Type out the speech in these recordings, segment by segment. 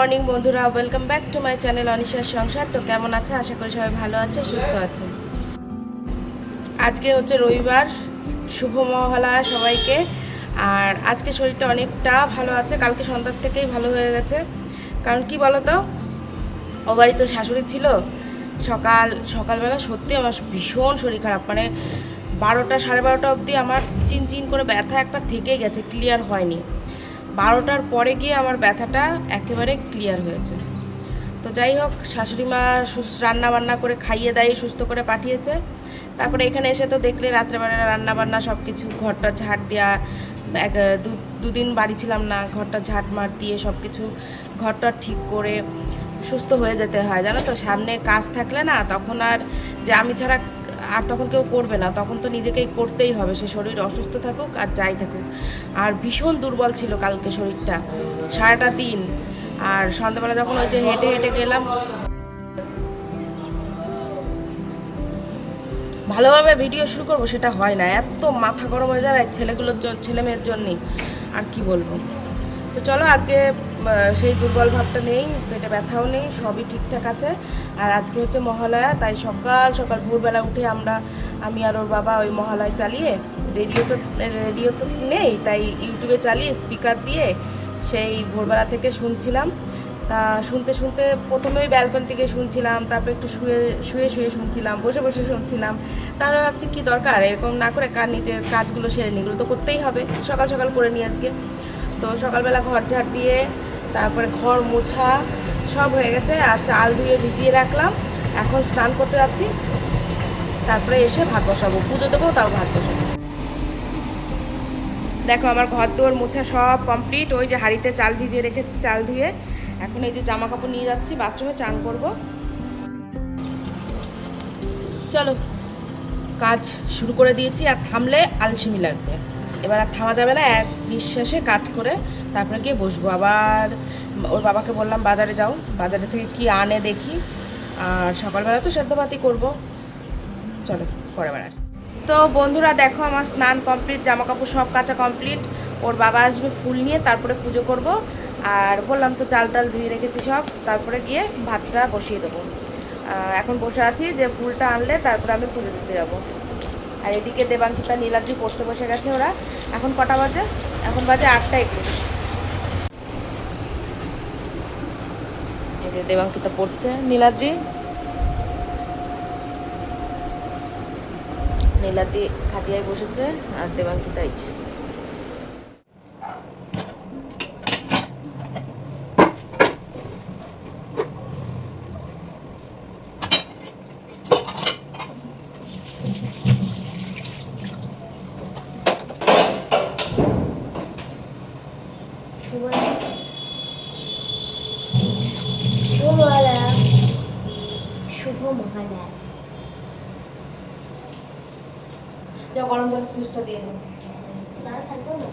Morning বন্ধুরা welcome back to my channel অনিশার সংসার। তো কেমন আছে? আশা করি সবাই ভালো আছে, সুস্থ আছে। আজকে হচ্ছে রবিবার, শুভ মহালয়া সবাইকে। আর আজকে শরীরটা অনেকটা ভালো আছে, কালকে সন্ধ্যার থেকেই ভালো হয়ে গেছে। কারণ কি বলো তো ও বাড়িতে শাশুড়ি ছিল, সকাল, সকালবেলা সত্যি আমার ভীষণ শরীর খারাপ। মানে বারোটা, সাড়ে বারোটা অবধি আমার চিন চিন করে ব্যথা একটা থেকে গেছে ক্লিয়ার হয়নি। বারোটার পরে গিয়ে আমার ব্যথাটা একেবারে ক্লিয়ার হয়েছে। তো যাই হোক, শাশুড়ি মা রান্না বান্না করে খাইয়ে দাইয়ে সুস্থ করে পাঠিয়েছে। তারপরে এখানে এসে তো দেখলে রাত্রেবেলা রান্না বান্না সব কিছু ঘরটা ঝাড় দেওয়া এক দুদিন বাড়ি ছিলাম না, ঘরটা ঝাঁট মার দিয়ে সব কিছু ঘরটা ঠিক করে সুস্থ হয়ে যেতে হয়, জানো তো? সামনে কাজ থাকলে না, তখন আর যে আমি ছাড়া আর তখন কেউ করবে না, তখন তো নিজেকেই করতেই হবে। সে শরীর অসুস্থ থাকুক আর যাই থাকুক। আর ভীষণ দুর্বল ছিল কালকে শরীরটা, সারাটা দিন। আর সন্ধ্যাবেলা যখন ওই যে হেঁটে হেঁটে গেলাম, ভালোভাবে ভিডিও শুরু করব সেটা হয় না। এত মাথা গরম হয়ে যায় ছেলেগুলোর জন্য ছেলে মেয়ের জন্যই আর কি বলব? তো চলো আজকে সেই দুর্বল ভাবটা নেই, পেটে ব্যথাও নেই, সবই ঠিকঠাক আছে। আর আজকে হচ্ছে মহালয়া, তাই সকাল সকাল ভোরবেলা উঠে আমরা, আমি আর ওর বাবা ওই মহালয় চালিয়ে রেডিও তো রেডিও তো নেই, তাই ইউটিউবে চালিয়ে স্পিকার দিয়ে সেই ভোরবেলা থেকে শুনছিলাম। তা শুনতে শুনতে প্রথমে ওই ব্যালকনি থেকে শুনছিলাম, তারপর একটু শুয়ে শুয়ে শুয়ে শুনছিলাম, বসে বসে শুনছিলাম। তারপরে ভাবছি, কী দরকার? এরকম না করে কার নিজের কাজগুলো সেরে নিগুলো তো করতেই হবে, সকাল সকাল করে নিয়ে আজকে। তো সকালবেলা ঘর ঝাড় দিয়ে তারপরে ঘর মোছা সব হয়ে গেছে আর চাল ধুয়ে ভিজিয়ে রাখলাম। এখন স্নান করতে যাচ্ছি। তারপরে এসে ভাত বসাবো। পুজো দেবো, তাও ভাত বসাবো। দেখো, আমার ঘর দুয়ার মোছা সব কমপ্লিট ওই যে হাঁড়িতে চাল ভিজিয়ে রেখেছি, চাল ধুয়ে। এখন এই যে জামা কাপড় নিয়ে যাচ্ছি, বাথরুমে চান করব। চলো, কাজ শুরু করে দিয়েছি। আর থামলে আলসিমি লাগবে। এবার আর থামা যাবে না, এক নিঃশ্বাসে কাজ করে তারপরে গিয়ে বসবো। আবার ওর বাবাকে বললাম, বাজারে যাও, বাজারে থেকে কি আনে দেখি। আর সকালবেলা তো সেদ্ধপাতি করব। চলো পরে বার আসছি। তো বন্ধুরা, দেখো আমার স্নান কমপ্লিট জামা কাপড় সব কাঁচা কমপ্লিট। ওর বাবা আসবে ফুল নিয়ে, তারপরে পুজো করব। আর বললাম তো চাল টাল ধুয়ে রেখেছি সব, তারপরে গিয়ে ভাতটা বসিয়ে দেবো। এখন বসে আছি যে ফুলটা আনলে তারপরে আমি পুজো দিতে যাব। আর এদিকে দেবাঙ্কিতা নীলাদ্রি পড়তে বসে গেছে ওরা। এখন কটা বাজে? এখন বাজে আটটা একুশ। দেবাঙ্কিতা পড়ছে। নীলাদ্রি? নীলাদ্রি খাটিয়ায় বসেছে আর দেবাঙ্কিতা এই যে। শুভ শুভ মহালয়া শুভ মহালয়া যা গরম জল সুইচটা দিয়ে দেবো দাদা থাকব না।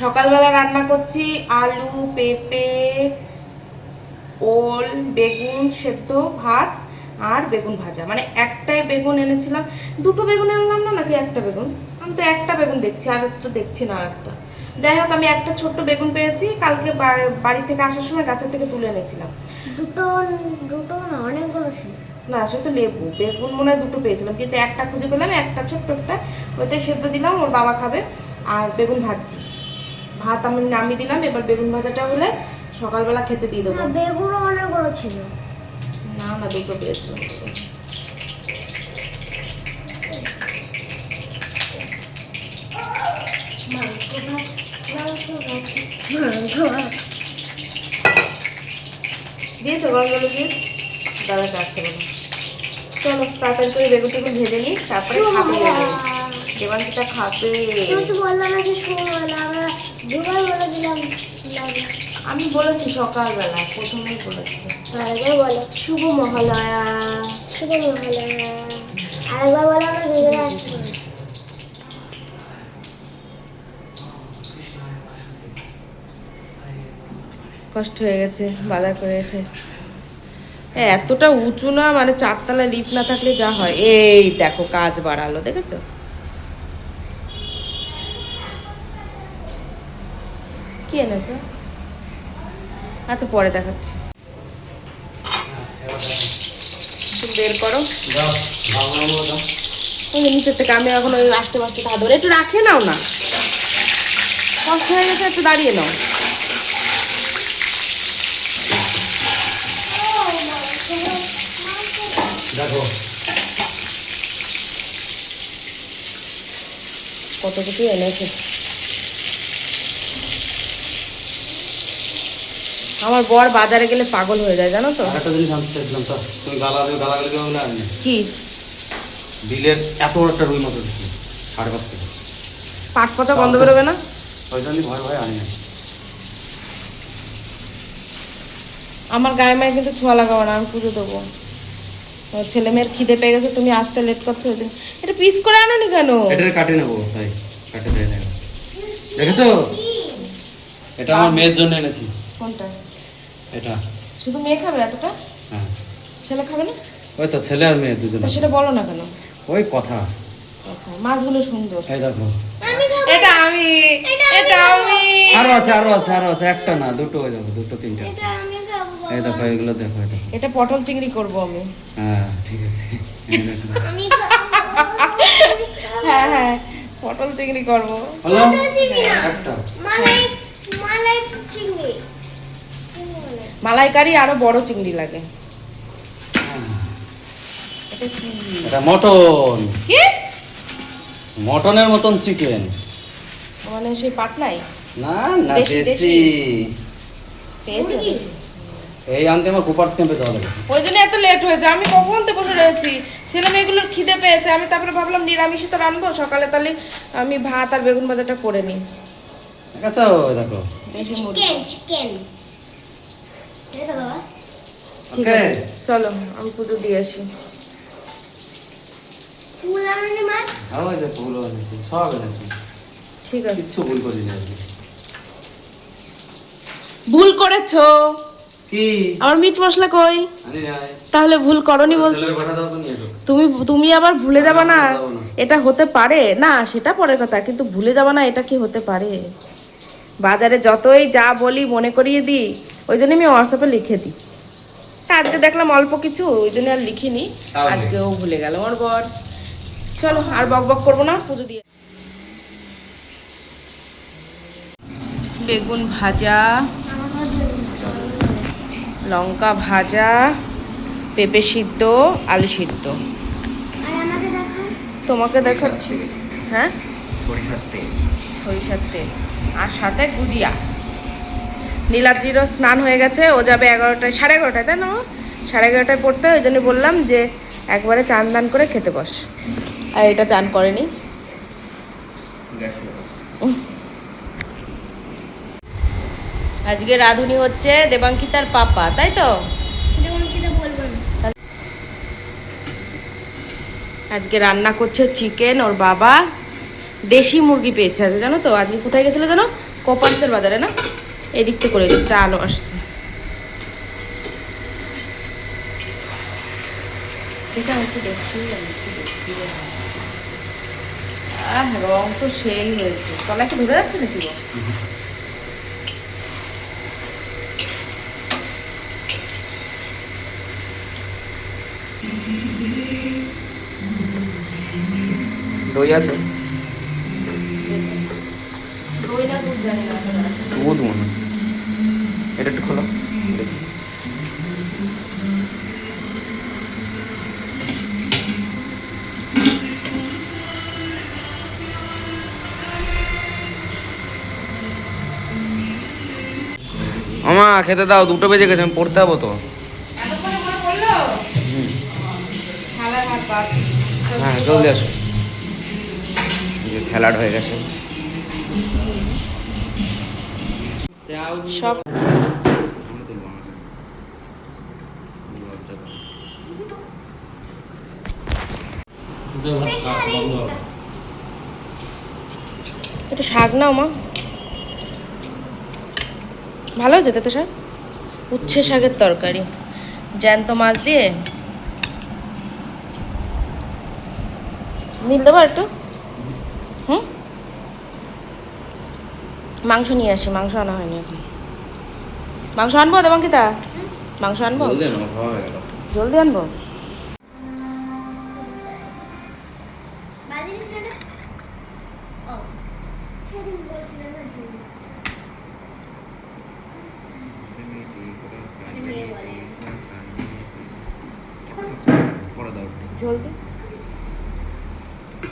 সকালবেলা রান্না করছি আলু পেঁপে ওল বেগুন সেদ্ধ ভাত আর বেগুন ভাজা। মানে একটাই বেগুন এনেছিলাম। দুটো বেগুন আনলাম না নাকি একটা বেগুন? আমি তো একটা বেগুন দেখছি আর তো দেখছি না আর একটা যাই হোক আমি একটা ছোট্ট বেগুন পেয়েছি কালকে বাড়ি থেকে আসার সময় গাছের থেকে তুলে এনেছিলাম। দুটো দুটো না অনেকগুলো ছিল। না সে তো লেবু বেগুন মনে হয় দুটো পেয়েছিলাম কিন্তু একটা খুঁজে পেলাম একটা ছোট্ট একটা ওইটাই সেদ্ধ দিলাম ওর বাবা খাবে আর বেগুন ভাজছি। ভাত আমি নামিয়ে দিলাম এবার বেগুন ভাজাটা হলে সকালবেলা খেতে দিয়ে দেবো। না বেগুনও অনেকগুলো ছিল। না না দুটো পেয়েছিলাম মাংস ভাত মাংস ভাত মাংস ভাত দিয়েছ গরম দিয়ে দাদা কাটতে বলো চলো তাড়াতাড়ি করে বেগুন টেগুন ভেজে নিই তারপরে খাবে আমি বলেছি সকালবেলা প্রথমেই বলেছি। বলো। শুভ মহালয়া। শুভ মহালয়া। আরেকবার বলো আমরা দুজনে আসব কষ্ট হয়ে গেছে বাজার করে এসে। এতটা উঁচু না মানে চারতলা লিফট না থাকলে যা হয়। এই দেখো কাজ বাড়ালো দেখেছ? কি এনেছো? আচ্ছা পরে দেখাচ্ছি। একটু বের করো। নিচের থেকে আমি এখন ওই আসতে পারছি ধরে একটু রাখে নাও না। কষ্ট হয়ে গেছে একটু দাঁড়িয়ে নাও দেখো কত কিছু এনেছে? আমার বর বাজারে গেলে পাগল হয়ে যায় জানো তো? একটা জিনিস আনতে চাইছিলাম তো তুমি গালা গালাগালি কেউ না কি? বিলের এত বড় একটা রুই মাছ দিচ্ছি সাড়ে পাঁচ কেজি। পাট পচা গন্ধ বেরোবে না? ওই জন্যই ভয় ভয় আনি না। আমার গায়ে মায়ে কিন্তু ছোঁয়া লাগাবো না আমি পুজো দেবো। ছেলে মেয়ের খিদে পেয়ে গেছে তুমি আসতে লেট করছ ওই এটা পিস করে আনো নি কেন? এটা কাটে নেব তাই কাটে দেয় না দেখেছ? এটা আমার মেয়ের জন্য এনেছি। কোনটা? এটা। শুধু মেয়ে খাবে এতটা? হ্যাঁ। ছেলে খাবে না? ওই তো ছেলে আর মেয়ে দুজন। সেটা বলো না কেন? ওই কথা। আচ্ছা মাছগুলো সুন্দর। এই দেখো। আমি খাব এটা আমি এটা আমি আরও আছে আরও আছে আরও আছে একটা না দুটো হয়ে যাবে দুটো তিনটে। এটা আমি খাব এই দেখো এগুলো দেখো এটা। এটা পটল চিংড়ি করব আমি। হ্যাঁ ঠিক আছে। আমি হ্যাঁ হ্যাঁ পটল চিংড়ি করব। হলো চিংড়ি একটা। মালাই মালাই চিংড়ি। চিংড়ি মালাই। মালাইকারি আরও বড় চিংড়ি লাগে। হ্যাঁ। এটা কি? এটা মটন। কি? মটনের মতন চিকেন। মানে সেই পাটনাই না না দেশি, দেশি। পেয়েছ? এই আনতে আমার কুপার্স ক্যাম্পে যাওয়া লাগে। ওই জন্য এত লেট হয়েছে। আমি কখন তো বসে রয়েছি? ছেলে মেয়েগুলোর খিদে পেয়েছে। আমি তারপরে ভাবলাম নিরামিষে তো রানবো সকালে তাহলে আমি ভাত আর বেগুন ভাজাটা করে নিই। আচ্ছা দেখো। ঠিক আছে চলো আমি পুজো দিয়ে আসি। ফুল আনুনি মাছ? আর ওই যে ফুল এনেছি সব এনেছি। ঠিক আছে। ভুল করেছ? কি? আমার মিট মশলা কই? তাহলে ভুল করনি বলছো। তুমি তুমি আবার ভুলে যাবা না। এটা হতে পারে। না সেটা পরের কথা কিন্তু ভুলে যাবা না এটা কি হতে পারে? বাজারে যতই যা বলি মনে করিয়ে দিই। ওই জন্য আমি হোয়াটসঅ্যাপে লিখে দিই। আজকে দেখলাম অল্প কিছু ওই জন্য আর লিখিনি? আজকেও ভুলে গেল আমার বর। চলো আর বক বক করব না পুজো দিয়ে। বেগুন ভাজা। লঙ্কা ভাজা পেঁপে সিদ্ধ আলু সিদ্ধ। আর আমাকে দেখো তোমাকে দেখাচ্ছি। হ্যাঁ? সরিষার তেল। সরিষার তেল। আর সাথে গুজিয়া। নীলাদ্রিরও স্নান হয়ে গেছে ও যাবে এগারোটায় সাড়ে এগারোটায় তাই না? সাড়ে এগারোটায় পড়তে ওই জন্য বললাম যে একবারে চান দান করে খেতে বস। আর এটা চান করেনি? আজকে রাধুনি হচ্ছে দেবাঙ্কিতার পাপা তাই তো? আজকে রান্না করছে চিকেন ওর বাবা দেশি মুরগি পেয়েছে আজকে জানো তো? আজকে কোথায় গেছিল জানো? কপার্সের বাজারে না? এদিক থেকে করে এদিকটা আলো আসছে। এটা একটু। আহ রং তো সেই হয়েছে। তলায় কি ধরে যাচ্ছে নাকি দই আছে। দুধ মনে এটা একটু খোলো। দেখি আমা খেতে দাও দুটো বেজে গেছে আমি পড়তে যাব তো। হ্যাঁ জলদি আসো। যে স্যালাড হয়ে গেছে। সব একটু শাক নাও মা। ভালো হয়েছে তো শাক? উচ্ছে শাকের তরকারি। জ্যান্ত মাছ দিয়ে নীল দেবো একটু? হুম? মাংস নিয়ে আসি মাংস আনা হয়নি এখন। মাংস আনব দেবাঙ্কিতা? মাংস আনব? জলদি আনব?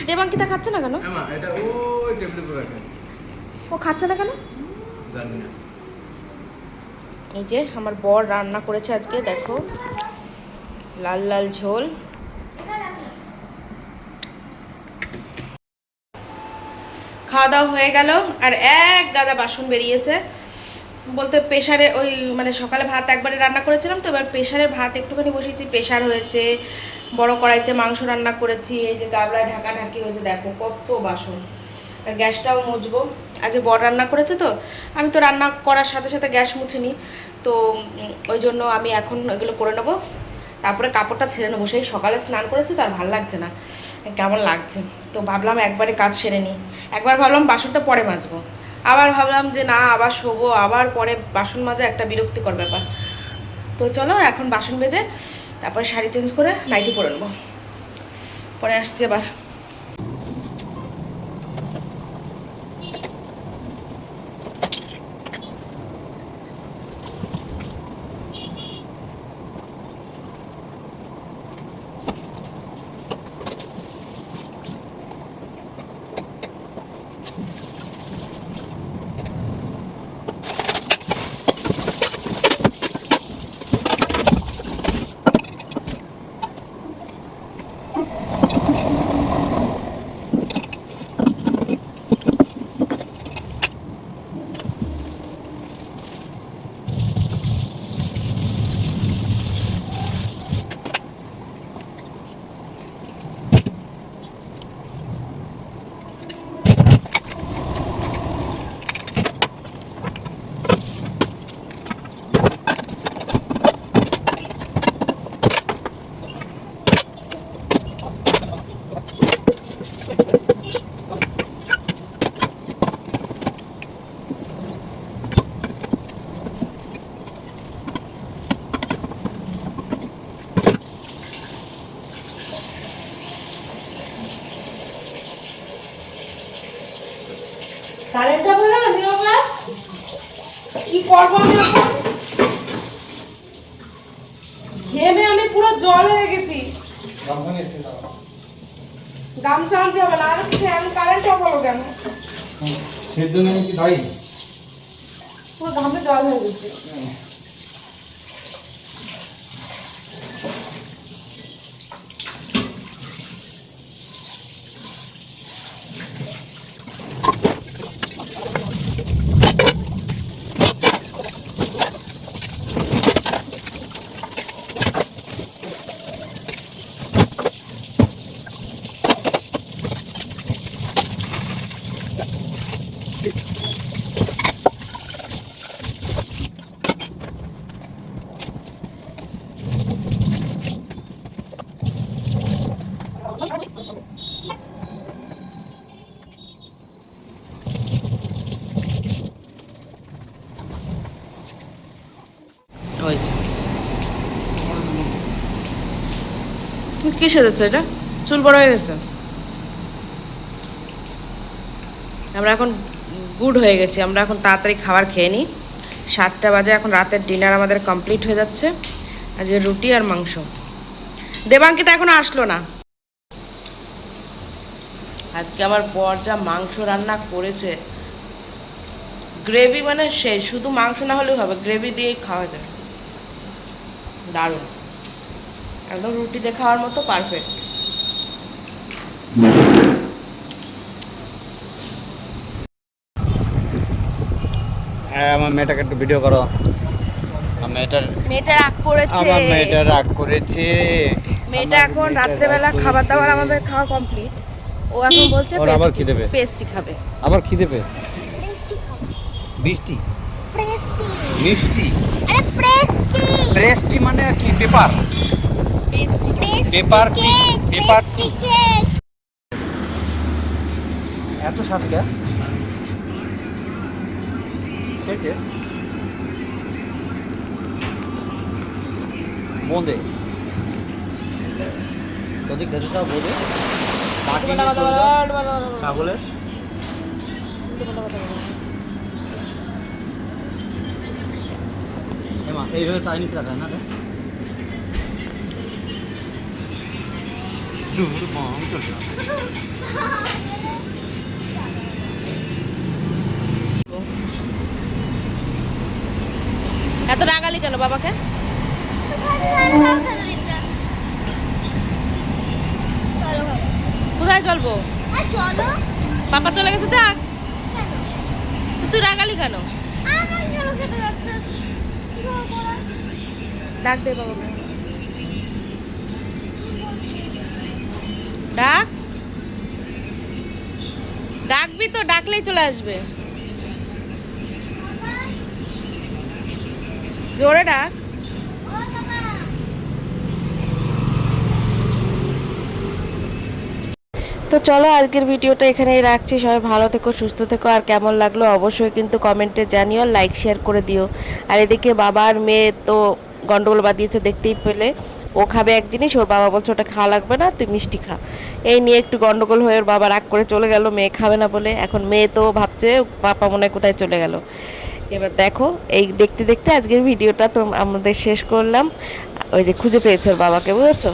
দেবাঙ্কিতা খাচ্ছে না কেন? আমা এটা ওই টেবিলে পরে রাখো। ও খাচ্ছে না কেন? জানি না। এই যে আমার বর রান্না করেছে আজকে দেখো। লাল লাল ঝোল। খাওয়া দাওয়া হয়ে গেল আর এক গাদা বাসন বেরিয়েছে। বলতে প্রেশারে ওই মানে সকালে ভাত একবারে রান্না করেছিলাম তো এবার প্রেশারে ভাত একটুখানি বসিয়েছি প্রেশার হয়েছে বড় কড়াইতে মাংস রান্না করেছি, এই যে গাবলায় ঢাকা ঢাকি হয়েছে, দেখো কত বাসন। আর গ্যাসটাও মুছবো। আজ বড় রান্না করেছে তো, আমি তো রান্না করার সাথে সাথে গ্যাস মুছিনি। তো ওই জন্য আমি এখন এগুলো করে নেব। তারপরে কাপড়টা ছেড়ে নেব। সেই সকালে স্নান করেছে তো আর ভালো লাগছে না। কেমন লাগছে? তো ভাবলাম একবারে কাজ সেরে নিই। একবার ভাবলাম বাসনটা পরে মাজবো। আবার ভাবলাম যে না, আবার শোবো, আবার পরে বাসন মাজা একটা বিরক্তিকর ব্যাপার। তো চলো, এখন বাসন বেজে তারপরে শাড়ি চেঞ্জ করে নাইটি পরে নেব। পরে আসছি আবার। কারেন্টটা বলে গেল নিরবা কি করব আমি এখন? ঘেমে আমি পুরো জল হয়ে গেছি। গামছা আনতে হবে না আর ফ্যান আমি কারেন্টটা হলো কেন? সেদ্ধ নেই কি ভাই পুরো ঘামে জল হয়ে গেছে হয়েছে তুমি কি সেজেছো এটা? চুল বড় হয়ে গেছে? আমরা এখন গুড হয়ে গেছি। আমরা এখন তাড়াতাড়ি খাবার খেয়ে নিই। সাতটা বাজে, এখন রাতের ডিনার আমাদের কমপ্লিট হয়ে যাচ্ছে। আজকে রুটি আর মাংস। দেবাঙ্কিতা এখনও আসলো না। আজকে আমার বর যা মাংস রান্না করেছে গ্রেভি মানে শেষ শুধু মাংস না হলেও হবে গ্রেভি দিয়েই খাওয়া যায়। দারুণ। একদম রুটিতে খাওয়ার মতো পারফেক্ট হ্যাঁ আমার মেয়েটাকে একটু ভিডিও করো। আমি এটার মেয়েটা রাগ করেছে। আমার মেয়েটা রাগ করেছে। মেয়েটা এখন রাত্রেবেলা খাবার দাবার আমাদের খাওয়া কমপ্লিট ও এখন বলছে ওর আবার খিদে পেয়ে। পেস্ট্রি খাবে। আবার খিদে পেয়ে? প্রেস্টি বৃষ্টি প্রেস্টি মিষ্টি। আরে প্রেস্টি প্রেস্টি মানে কি? পেপার? পেপার? পেপার এত স্বাদ কে? বোঁদে। যদি খেতে চাও বোঁদে। ছাগলের? এইভাবে চাইনিজ রাখা না দূর যাও। এত রাগালি কেন বাবাকে কোথায় চলবো আর চলো গেছে, যাক তুই রাগালি কেন? ডাক দে বাবাকে ডাক। ডাকবি তো, ডাকলেই চলে আসবে। জোরে ডাক। তো চলো, আজকের ভিডিওটা এখানেই রাখছি। সবাই ভালো থেকো, সুস্থ থেকো। আর কেমন লাগল অবশ্যই কিন্তু কমেন্টে জানিও, লাইক, শেয়ার করে দিও। আর এদিকে বাবা আর মেয়ে তো গন্ডগোল বাঁধিয়েছে, দেখতেই পেলে। ও খাবে এক জিনিস, ওর বাবা বলছে ওটা খাওয়া লাগবে না, তুই মিষ্টি খা। এই নিয়ে একটু গন্ডগোল হয়ে ওর বাবা রাগ করে চলে গেল, মেয়ে খাবে না বলে। এখন মেয়ে তো ভাবছে পাপা মনে কোথায় চলে গেল। এবার দেখো, এই দেখতে দেখতে আজকের ভিডিওটা তো আমাদের শেষ করলাম। ওই যে খুঁজে পেয়েছে ওর বাবাকে, বুঝেছ?